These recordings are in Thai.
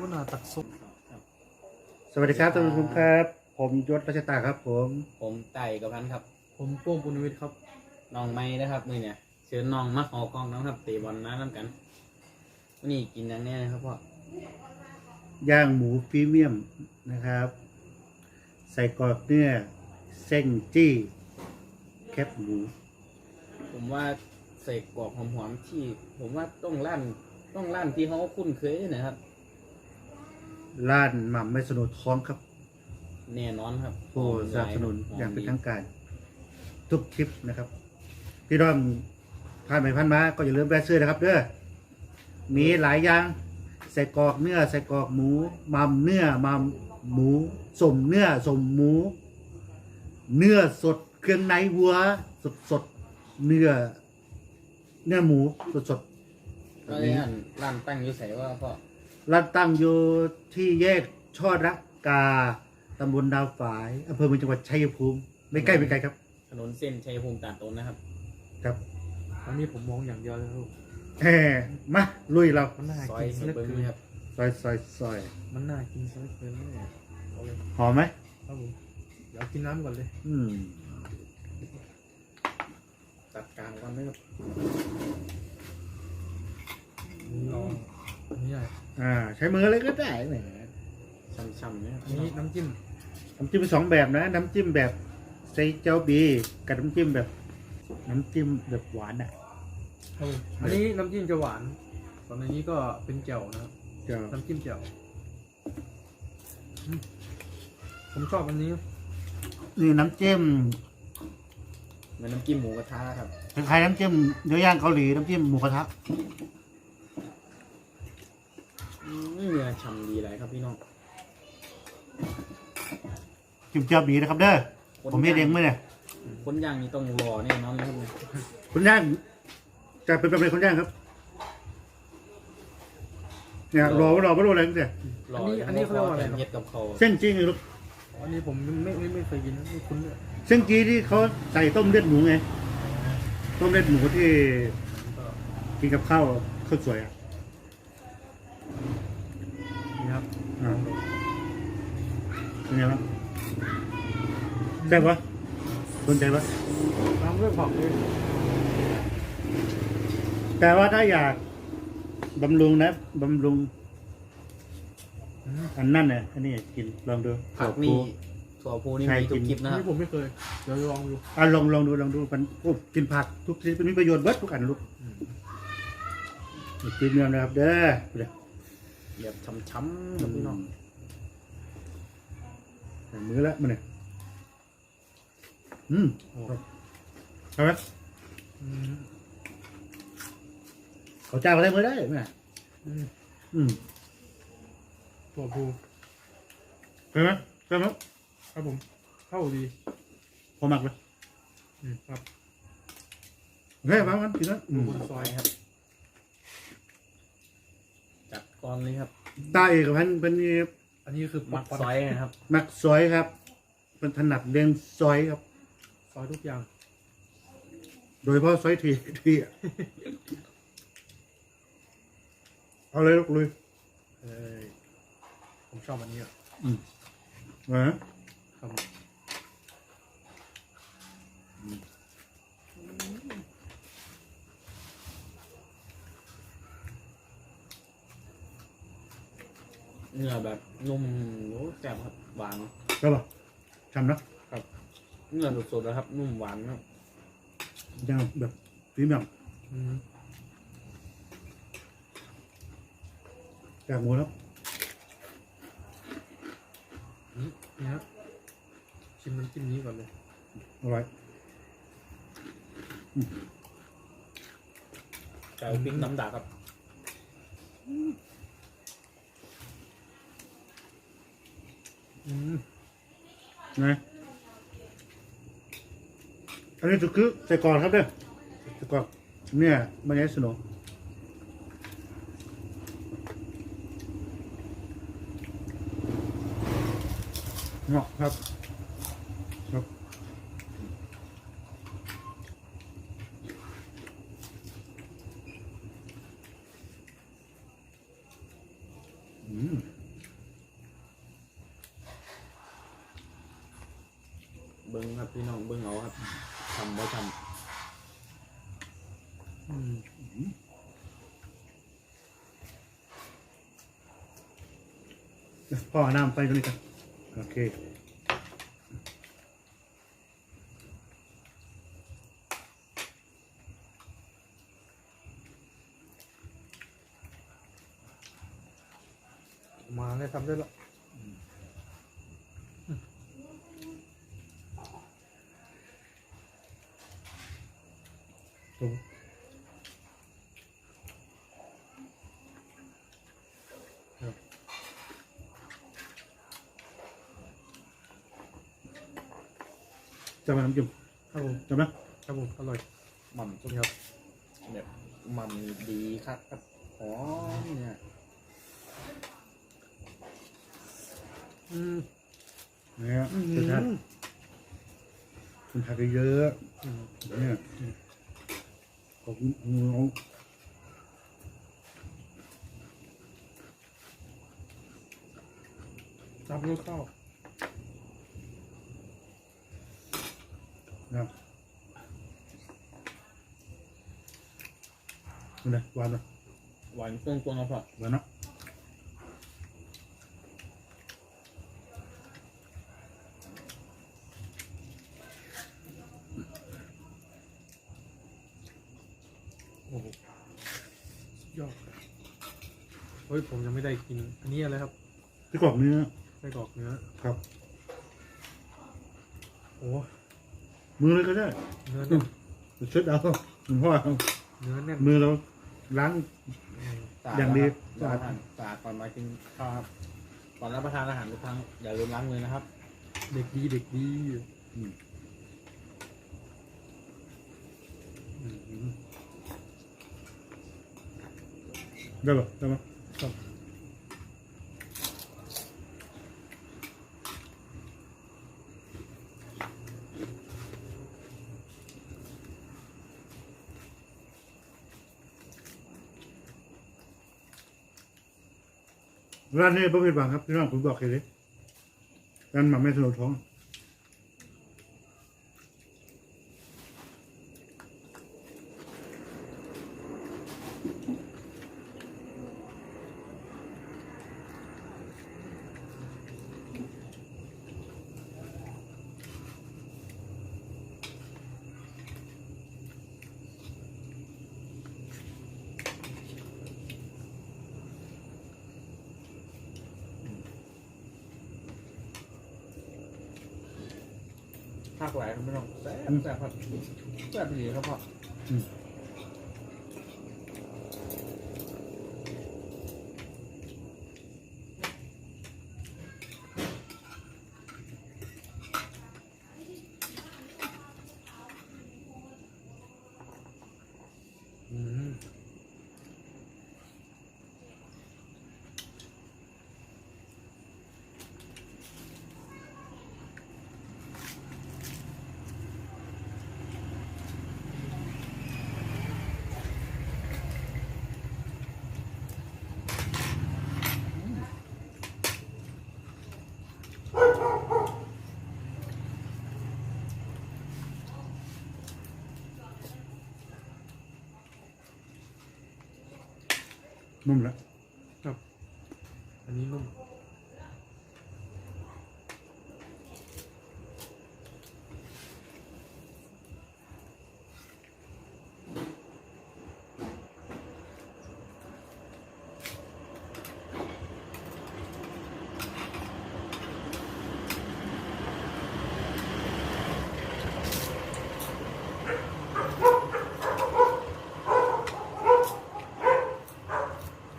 ว่านาตักซุปสวัสดีครับท่านผู้ชมครับ ผมยศรัชตาครับ ผมผมไต่กับพันครับ ผมโป้งปุณวิทย์ครับน้องไม้นะครับมือเนี่ยเชิญน้องมาขอกล้องน้องครับเตะบอลน้ำกันวันนี้กินอย่างแนี้นะครับพ่อย่างหมูพรีเมียมนะครับ ใส่กรอบเนื้อเส้นจี้แคบหมูผมว่าใส่กรอบหอมๆที่ ผมว่าต้องร้านต้องร้านที่เขาคุ้นเคยนะครับ ร้านหม่ำไม่สนุนท้องครับแน่นอนครับผู้สนับสนุนหมอย่างเป็นดีทางการ ทุกคลิปนะครับ พี่น้องผ่านไปผ่านมาก็อย่าลืมแวะซื้อนะครับเด้อมีหลายอย่างใส่กรอกเนื้อใส่กรอกหมูมัมเนื้อมัมหมูสมเนื้อสมหมู เนื้อสดเครื่องในวัว สดสดๆเนื้อ เนื้อหมูสดสดๆก็เลยอันร้านตั้งอยู่ใส่ว่าพ่อ ร้านตั้งอยู่ที่แยกช่อระกาตำบลดาวฝายอำเภอเมืองจังหวัดชัยภูมิไม่ใกล้ไม่ไกลครับ ถนนเส้นชัยภูมิตาดโตนนะครับ ครับวันนี้ผมมองอย่างเดียวเลยลูกแหมมาลุยเรามันน่าซอยกินซะเห็เหลือเบิ้งเกินนะครับซอยซอยซอยมันน่ากินซะเหลือเกินเลยเอาเลยหอมไหมครับผมเดี๋ยวกินน้ำก่อนเลยอืมตัดกลางกันไหมครับลองอั นนี้อะไรอ่าใช้มือเลยก็ได้แหมช่ำๆนะครับอันนี้น้ำจิ้มน้ำจิ้มมีสองแบบนะ น้ำจิ้มแบบใส่เจ้าบีกับน้ำจิ้มแบบ น้ำจิ้มแบบหวานอะครับผมอันนี้น้ำจิ้มจะหวานส่วนอันนี้ก็เป็นแจ่วนะครับเจ้าน้ำจิ้มแจ่วอืมผมชอบอันนี้ นี่น้ำจิ้มเหมือนน้ำจิ้มหมูกระทะครับคล้ายๆน้ำจิ้มเนื้อย่างเกาหลีน้ำจิ้มหมูกระทะอืม เนื้อฉ่ำดีเลยครับพี่น้องจิ้มเจ้าบีนะครับเด้อผมเฮ็ดเองไหมเนี่ยคนย่างนี่ต้องรอแน่นอนนะครับเนี่ยคนย่างจะเป็นแบบไหนคนย่างครับเนี่ยรอรอไม่รู้อะไรตั้งแต่รออันนี้เขาเรียกว่าอะไรเฮ็ดกับเขาเส้นจีนี่ลูกอันนี้ผมไม่ไม่ไม่เคยกินนะไม่คุ้นเลยเส้นจีที่เขาใส่ต้มเลือดหมูไงต้มเลือดหมูที่ก็กินกับข้าวข้าวสวยอะนี่ ครับอ่าเป็นไงบ้างแซ่บปะสนใจปะน้ำด้วยผักเลยแต่ว่าถ้าอยากบำรุงนะบำรุงอืมอันนั่นเนี่ยอันนี้กินลองดูผักนี่ถั่วพูนี่ใช่มีทุกกินคลิปอันนะครับ นี้ผมไม่เคย เดี๋ยวลองดูอะลองลองดูลองดูมันโอ้กินผักทุกชนิดมันมีประโยชน์เบิดทุกอันลูกอืมนี่กินเนื้อนะครับ เด้อเดี๋ยว แบบช้ำๆครับพี่น้องใส่มือแล้วมันเนี่ยอืมโอ้ใช่ไหมอืมเขาจ้างอะไรมือได้ไหมอืมอืมถั่วพูใช่ไหมใช่ไหมครับผมเข้าดีพอหมักเลยอืมครับเฮ้ยมามันกินแล้วอืมบนซอยครับ จัดก้อนเลยครับ ตาเอกพันธ์เป็นนี่อันนี้คือมักซอยนะครับ มักซอยครับเป็นถนัดเรียงซอยครับ ซอยทุกอย่าง โดยเฉพาะซอยทีทีอะเอาเลยลูกลุยเออผมชอบอันนี้อะมาครับ นื้อแบบนุ่มโอ้แซ่บครับหวานก็ป่ะทำนะเนื้อสดๆนะครับ นุ่มหวานครับยังแบบพรีเมียมอืมจากหมูแล้วนี่ครับชิมน้ำจิ้มนี้ก่อนเลยอร่อยไก่ปิ้งน้ำดาครับ นะอันนี้คือใส่ก่อนครับเด้อใส่ก่อนเนี่ยมันยังสนุกเนาะครับ บิ้งครับพี่น้องเบิ้งเอาครับทำบ่ทอืมพ่อเอาน้ำไปตรงนี้กันโอเคมาได้ทำได้แล้ว ตรง จะมาน้ำจิ้มครับผมจะไหมครับผมอร่อยำหม่ำจริงครับแบบหม่ำนี่ดีครับครับหอมเนี่ยอืมเนี่ยอืมสุดท้ายคุณผักเยอะอืมๆเนี่ยของน้องตามด้วยข้า นะนี่นะหวานนะหวานตรงๆครับพ่อหวานเนาะโอ้โหสุดยอดเฮ้ยผมยังไม่ได้กิน อันนี้อะไรครับที่กรอกเนื้อไส้กรอกเนื้อครับ โอ้ มือเลยก็ได้เนื้อแน่นเช็ดเอาคุณพ่อเอาเนื้อแน่นมือเราล้างอืมสะอาอย่างดีสะอาดครับสะอาดก่อนมากินข้าวครับก่อนรับประทานอาหารทุกครั้งอย่าลืมล้างมือนะครับ เด็กดีเด็กดีอืมอืมได้ปะได้ปะ ค ร้านนี้บ่ผิดหวังครับพี่น้องผมบอกเลยร้านหมาไม่สนุกท้อง ภาคหลายครับพี่น้องแซ่บแซ่บครับแซ่บดีครับพ่ออืม นุ่มแล้ว ครับ อันนี้นุ่ม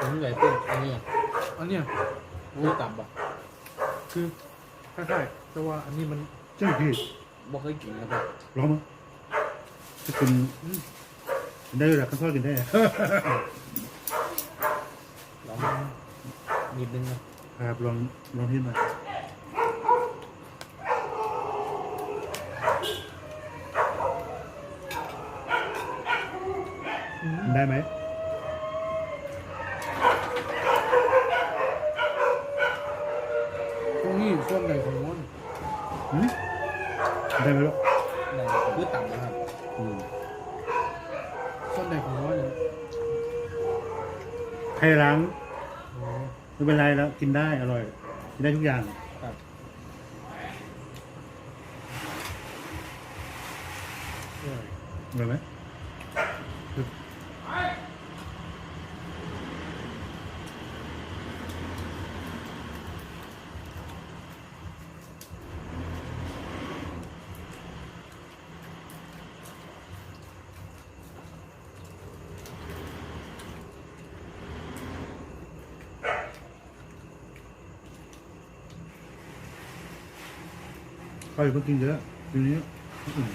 ผมใหญ่ขึ้นอันนี้ อัน เนี้ยนี่ตับอะคือคล้ายๆแต่ว่าอันนี้มันใช่พี่บ่เคยกินครับพ่อลองมั้ยจะกินกินได้เลยละกันทอดกินได้ลองนิดนึงนะครับลองลองที่มาได้ไหมตรงนี้ส่วนใหญ่ของมันอืม กินได้อร่อย กินได้ทุกอย่างครับอร่อยอร่อยไหม ก็อย่าเพิ่งกินเยอะทีนี้อืม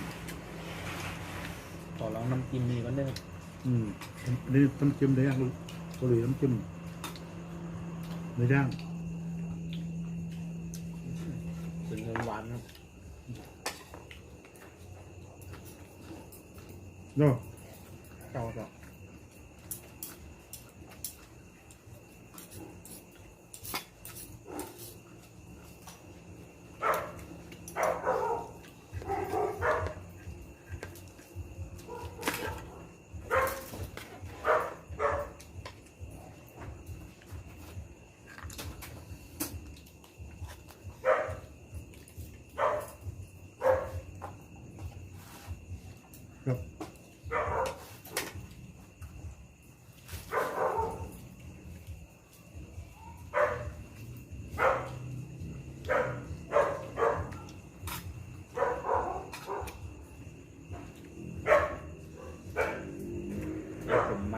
ขอลองน้ำจิ้มนี่ก่อนเด้อครับอืมอันนี้น้ำจิ้มได้ยังลูกเกาหลีน้ำจิ้มเนื้อย่างเป็นหวานครับเนาะเจ้าต่อ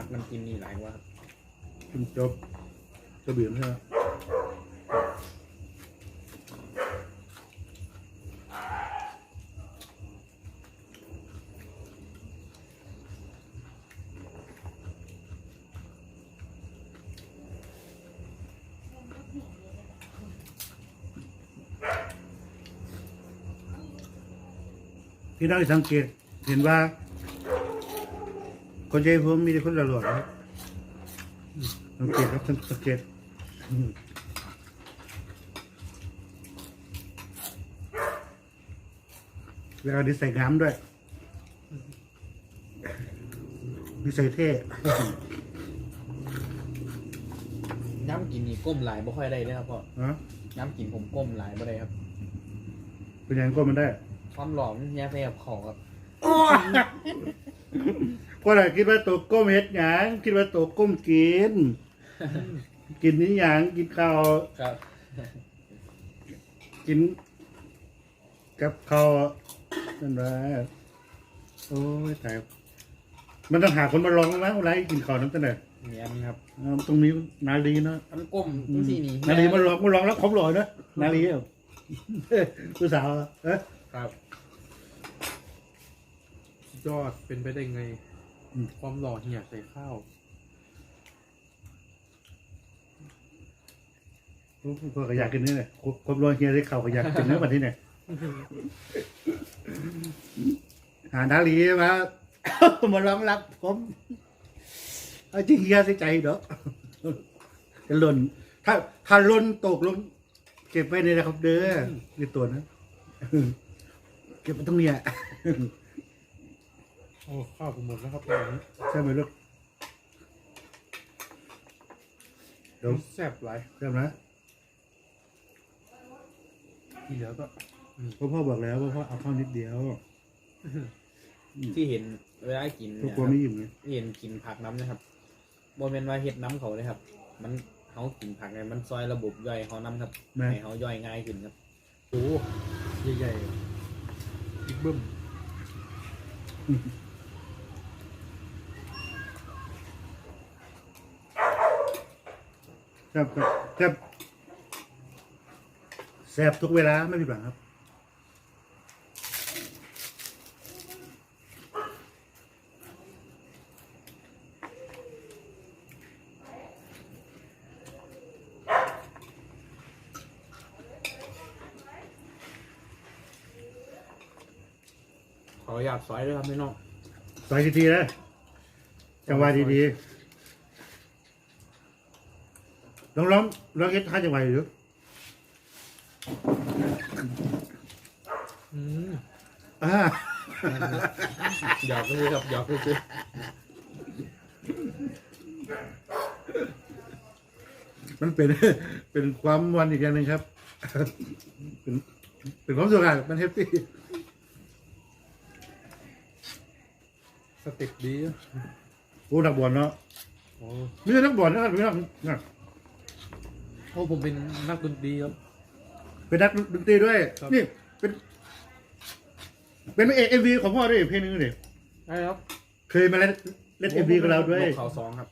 มักน้ำจิ้มนี่หลายกว่าครับกินจบจะเบี่ยนใช่ไหมพี่น้องสังเกตเห็นว่า คนใจผมมีแต่คนหล่อๆนะครับสังเกตครับสังเกตอืมเวลาดีใส่งามด้วยดีใส่เท่น้ำกินนี่ก้มหลายบ่ค่อยได้เลยครับพ่อฮะน้ำกินผมก้มหลายบ่ได้ครับ เป็นยังไงก็มันได้ ความหลอมแย่ไปกับของครับเพราะอะไรคิดว่าตัวก้มเฮ็ดหยังคิดว่าตัวก้มกิน กินนี้หยังกินข้าวครับกิน กับข้าวนั่นแหละโอ้ยตายมันต้องหาคนมาลองไหมเวลากินข้าวน้ำตาลเนี่ยเนียนครับอ่าตรงนี้นาลีเนาะมันก้มจังซี่นี่นาลีมาลองมาลองแล้วครบหล่อนะนาลีอะเอ้ยผู้สาวอะเอ้ยครับสุดยอดเป็นไปได้ไง ความหล่อเหี่ยใส่ข้าวพวกก็อยากกินนี่เลยครบครบรอยเฮียได้เข่าก็อยากกินเนื้อแบบนี้เนี่ยหานาลีมามาลองรับผมเอาจริงเฮียเสียใจเด้อจะล่นถ้าถ้าล่นตกลงเก็บไว้ในนะครับ เด้อในตัวนะเก็บไว้ตรงเนี้ย อ้ข้าวผมหมดแล้วครับตอนนี้ใช่ไหมลูกเดี๋ยวแซ่บหลายใช่ไหมที่เหลือก็พ่อพ่อบอกแล้วว่าพ่อเอาข้าวนิดเดียวที่เห็นเวลากินทุกเนี่ยคนครับไม่อิ่มไงเห็นกินผักน้ำนะครับบ่แม่นว่าเฮ็ดน้ำเขาเลยครับ มันเขากินผักเนี่ยมันซอยระบบย่อยเขาน้ำครับแม่ให้เขาย่อยง่ายขึ้นครับโอ้ใหญ่ๆบิ๊กเบิ้ม ครับครับครับแซ่บทุกเวลาไม่ผิดหวังครับ ขออยากซอยด้วยครับพี่น้อง ใส่ทีๆนะจังหวะดีๆ ลองลองลองเฮ็ดท่าจังหวะดูอืมอ่าหยอกก็คือครับหยอกก็คือมันเป็น เป็นความวันอีกอย่างหนึ่งครับ เป็นเป็นความสุขอะมันแฮปปี้สเต็ปดีอะโอ้นักบอลเนาะโอ้ไม่ใช่นักบอลนะครับพี่น้องนะ โอ้ผมเป็นนักดนตรีครับ เป็นนักดนตรีด้วย ครับ นี่ เป็น เป็นเอกเอ็มวีของพ่อด้วยเพลงนึงเลยใช่ครับเคยมาเล่นเล่นเอ็มวีกับเราด้วย นกเขาสองครับ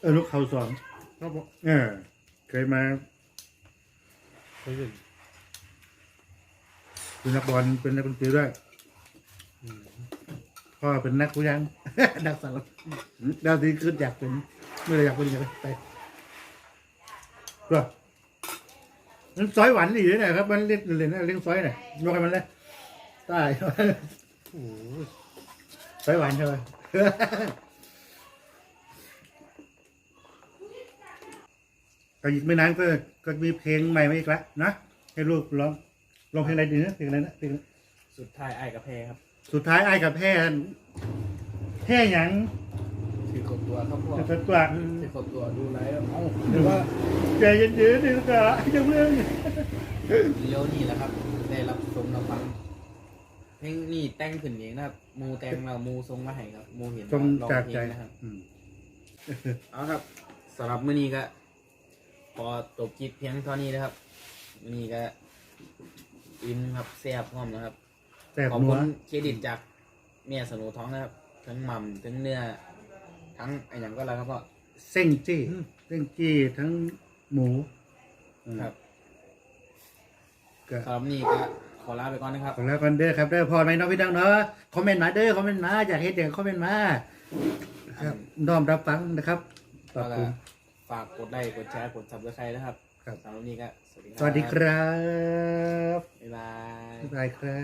เออลูกเขาสองครับผมเออเคยมาเคยเห็นเป็นนักบอลเป็นนักดนตรีด้วยอืมพ่อเป็นนักผู้ยัง นักสาวดาวตีขึ้นอยากเป็นไม่ได้อยากเป็นอยากไป ก็มันซอยหวานดีเลยนะครับ มันเล่นเล่นนะเล่นซอยหน่อยยกให้มันเลยใต้โอ้โหซอยหวานใช่ไหมก็อีกไม่นานก็ก็มีเพลงใหม่มาอีกแล้วนะให้ลูกร้องร้องเพลงอะไรดีนะเพลงอะไรนะเพลงสุดท้ายไอ้ายกับแพรครับ สุดท้ายไอ้ายกับแพ้แพ้หยัง ถือกดตัวครับพ่อจะตัวถือกดตัวดูไลฟ์แล้วเอ้าหรือว่าใจเย็นๆนี่ก็ยังเรื่องเลี้ยวนี่แหละครับ ได้รับชมรับฟังเพลงนี่แต่งขึ้นเองนะครับหมูแต่งเราหมูทรงมาให้ครับหมูเห็นตรงร้อจากเพลใจงนะครับ อืมเอาครับสำหรับมื้อนี้ก็พอจบคลิปเพียงเท่านี้นะครับมื้อนี้ก็อิ่มครับแซ่บพร้อมนะครับ แต่ขอบนัคุวณเครดิตจากเมียสนุท้องนะครับ ทั้งหม่ำทั้งเนื้อ ทั้งไอ้หยังก็แล้วครับพ่อ เส้นจี้เส้นจี้ทั้งหมูอืมครับก็สำหรับนี่ก็ขอลาไปก่อนนะครับ ขอแล้วกันเด้อครับเด้อพอไหมน้องพี่น้องเนาะคอมเมนต์มาเด้อคอมเมนต์มาอยากเห็นอย่างคอมเมนต์มาครับน้อมรับฟังนะครับขอบแล้วก็คุณ ฝากกดไลค์กดแชร์กด subscribe นะครับครับ สำหรับนี้ก็สวัสดีครับสวัสดีครับบ๊ายบาย บ๊ายบายครั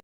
บ